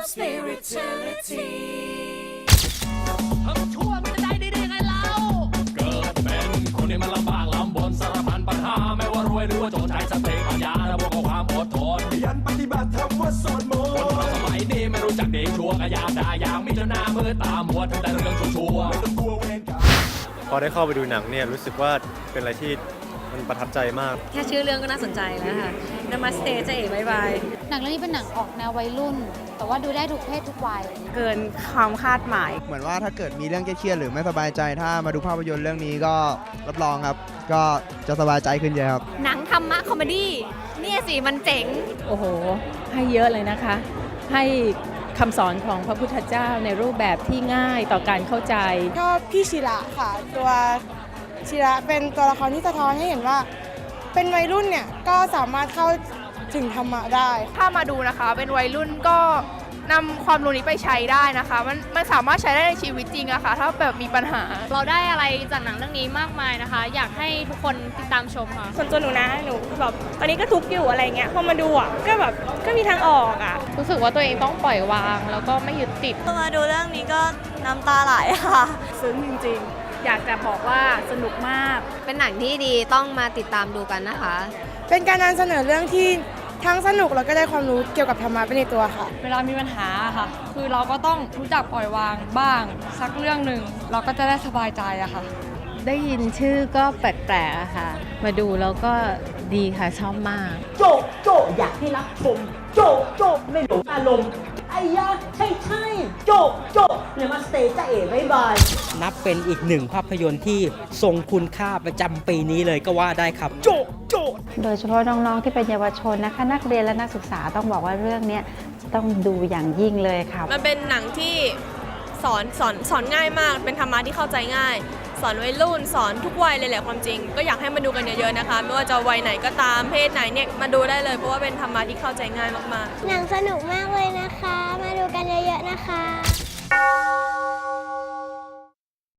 of spirituality. ทำชั่วมันจะได้ดีได้ไงเรา เกิดเป็นคนที่มันลำบากลำบนสารพันปัญหา ไม่ว่ารวยหรือว่าจนใช้สติปัญญาและบวกกับความอดทนยันปฏิบัติธรรมว่าสวดมคนเราสมัยนี้ไม่รู้จักดีชั่วก็อยากด้อยากมีจนหน้ามือตามัวทำแต่เรื่องชั่วๆต้องกลัวเวรกรรมพอได้เข้าไปดูหนังเนี่ยรู้สึกว่าเป็นอะไรที่ มันประทับใจมาก แค่ชื่อเรื่องก็น่าสนใจแล้วค่ะนามาสเตจะเอ๋บายบาย หนังเรื่องนี้เป็นหนังออกแนววัยรุ่น แต่ว่าดูได้ทุกเพศทุกวัย เกินความคาดหมาย เหมือนว่าถ้าเกิดมีเรื่องเครียดๆหรือไม่สบายใจถ้ามาดูภาพยนตร์เรื่องนี้ก็รับรองครับ ก็จะสบายใจขึ้นเยอะครับ หนังธรรมะคอมเมดี้เนี่ยสิมันเจ๋ง โอ้โห ให้เยอะเลยนะคะ ให้คำสอนของพระพุทธเจ้าในรูปแบบที่ง่ายต่อการเข้าใจชอบพี่ชิระค่ะ ตัว ชิระเป็นตัวละครที่สะท้อนให้เห็นว่า เป็นวัยรุ่นเนี่ยก็สามารถเข้าถึงธรรมะได้ ถ้ามาดูนะคะ เป็นวัยรุ่นก็นำความรู้นี้ไปใช้ได้นะคะ มันมันสามารถใช้ได้ในชีวิตจริงอะค่ะ ถ้าแบบมีปัญหา เราได้อะไรจากหนังเรื่องนี้มากมายนะคะ อยากให้ทุกคนติดตามชมค่ะส่วนตัวหนูนะหนูแบบตอนนี้ก็ทุกข์อยู่อะไรเงี้ยพอมาดูอะก็แบบก็มีทางออกอะรู้สึกว่าตัวเองต้องปล่อยวาง แล้วก็ไม่ยึดติดมาดูเรื่องนี้ก็น้ำตาไหลค่ะ ซึ้งจริงๆ อยากจะบอกว่าสนุกมาก เป็นหนังที่ดีต้องมาติดตามดูกันนะคะ เป็นการนำเสนอเรื่องที่ทั้งสนุกแล้วก็ได้ความรู้เกี่ยวกับธรรมะไปในตัวค่ะ เวลามีปัญหาค่ะ คือเราก็ต้องรู้จักปล่อยวางบ้าง สักเรื่องหนึ่งเราก็จะได้สบายใจอะค่ะ ได้ยินชื่อก็แปลกๆอะค่ะ มาดูแล้วก็ดีค่ะชอบมาก โจโจอยากให้รับชม โจโจไม่หลงอารมณ์ ไอ้ยะใช่ใช่โจโจเนี่ยมาสเตย์จ้าเอ๋บายบาย นับเป็นอีกหนึ่งภาพยนตร์ที่ทรงคุณค่าประจำปีนี้เลยก็ว่าได้ครับโจโจโดยเฉพาะน้องๆที่เป็นเยาวชนนะคะ นักเรียนและนักศึกษาต้องบอกว่าเรื่องนี้ต้องดูอย่างยิ่งเลยค่ะ มันเป็นหนังที่สอนสอนสอนง่ายมาก เป็นธรรมะที่เข้าใจง่าย สอนวัยรุ่นสอนทุกวัยเลยแหละความจริง ก็อยากให้มาดูกันเยอะๆนะคะ ไม่ว่าจะวัยไหนก็ตามเพศไหนเนี่ยมาดูได้เลยเพราะว่าเป็นธรรมะที่เข้าใจง่ายมากๆ หนังสนุกมากเลยนะคะ มาดูกันเยอะๆนะคะ